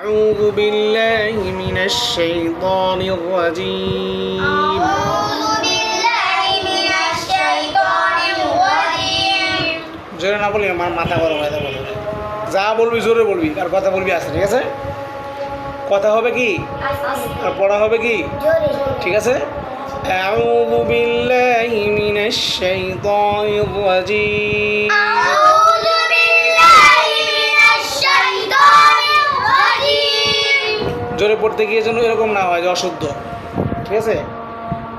أعوذ بالله من الشيطان الرجيم أعوذ بالله من الشيطان الرجيم জোরে না বলবি আমার মাথা গরম হয়ে যাবে যা বলবি জোরে বলবি আর কথা বলবি আসে ঠিক আছে কথা হবে কি আর পড়া হবে কি ঠিক আছে أعوذ بالله من الشيطان الرجيم পড়তে গিয়ে যেন এরকম না হয় যে অশুদ্ধ ঠিক আছে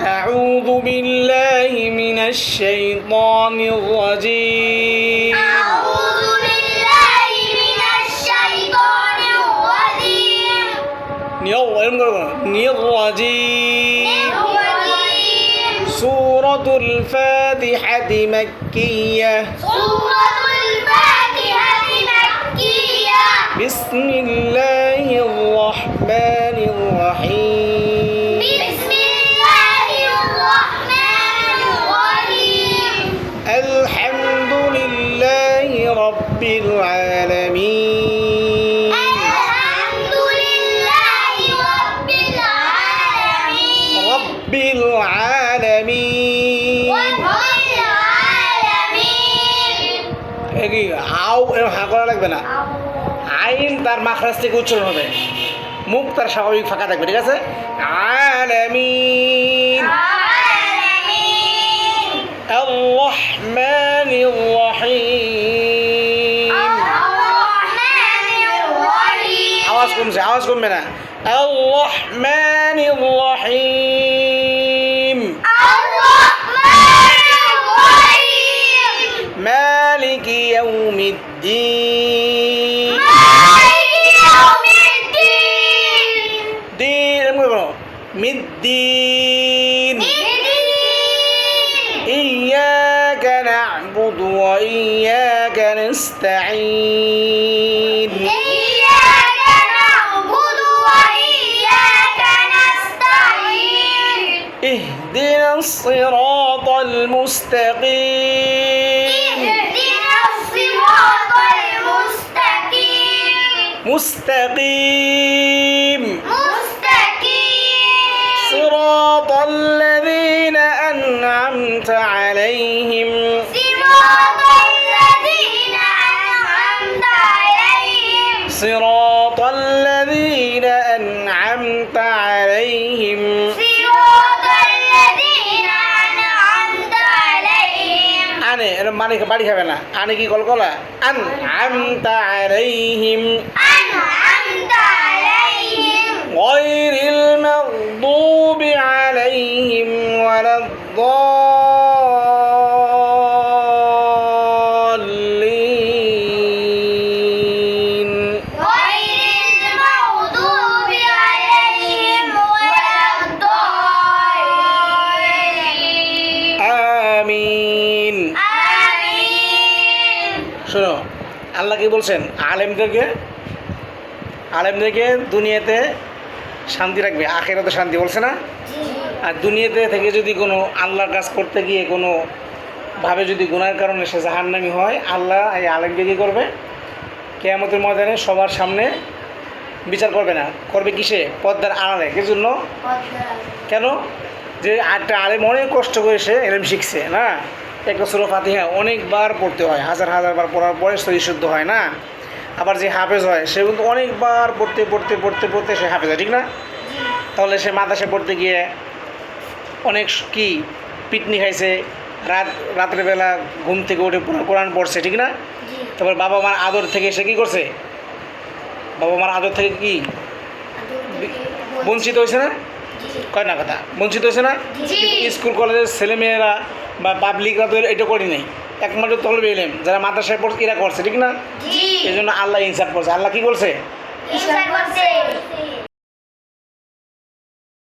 أعوذ بالله من الشيطان الرجيم أعوذ بالله من الشيطان الرجيم নিয়ম এরকম করবো না নিরজিম الرجيم سورة الفاتحة مكية سورة الفاتحة مكية بسم الله الرحمن الرحيم بسم الله الرحمن الرحيم الحمد لله رب العالمين الحمد لله رب العالمين رب العالمين رب العالمين এ কি আও এরকম হা করা লাগবে না আইন তার মাখরাজ থেকে উচ্চারণ হবে মুখ তার স্বাভাবিক ফাঁকা থাকবে ঠিক আছে আলামিন العالمين الرحمن الرحيم الرحمن الرحيم আওয়াজ কমছে আওয়াজ কমবে না الرحمن الرحيم الرحمن الرحيم مالك يوم الدين الدين. إياك نعبد وإياك نستعين. إياك نعبد وإياك نستعين. اهدنا الصراط المستقيم. اهدنا الصراط المستقيم. مستقيم, مستقيم. صراط الذين أنعمت عليهم. صراط الذين أنعمت عليهم. صراط الذين أنعمت عليهم. صراط الذين أنعمت عليهم. أنا ماني كباري كمان أنا كي قال قلا أنعمت عليهم. أن শোনো আল্লাহ কি বলছেন? আলেমদেরকে আলেমদেরকে দুনিয়াতে শান্তি রাখবে আখেরাতে শান্তি বলছে না? আর দুনিয়াতে থেকে যদি কোনো আল্লাহর কাজ করতে গিয়ে কোনো ভাবে যদি গুনার কারণে সে জাহান্নামি হয় আল্লাহ এই আলেমকে কী করবে? কেয়ামতের ময়দানে সবার সামনে বিচার করবে না। করবে কিসে? পদ্মার আড়ালে। কি জন্য? কেন? যে একটা আলেম অনেক কষ্ট করে সে এলেম শিখছে না? একটা সুরো ফাতিহা অনেকবার পড়তে হয় হাজার হাজার বার পড়ার পরে শরীর শুদ্ধ হয় না? আবার যে হাফেজ হয় সে কিন্তু অনেকবার পড়তে পড়তে পড়তে পড়তে সে হাফেজ হয় ঠিক না? তাহলে সে মাদ্রাসে পড়তে গিয়ে অনেক কি পিটনি খাইছে রাত রাতের বেলা ঘুম থেকে উঠে পুরো কোরআন পড়ছে ঠিক না? তারপর বাবা মার আদর থেকে সে কী করছে? বাবা মার আদর থেকে কি? বঞ্চিত। হয়েছে না? কয় না কথা? বঞ্চিত হয়েছে না? কিন্তু স্কুল কলেজের ছেলেমেয়েরা বা পাবলিকরা তো এটা করি নাই। একমাত্র তলবে এলেম যারা মাদ্রাসায় পড়ছে এরা করছে ঠিক না? এই জন্য আল্লাহ ইনসাফ করছে। আল্লাহ কি করছে।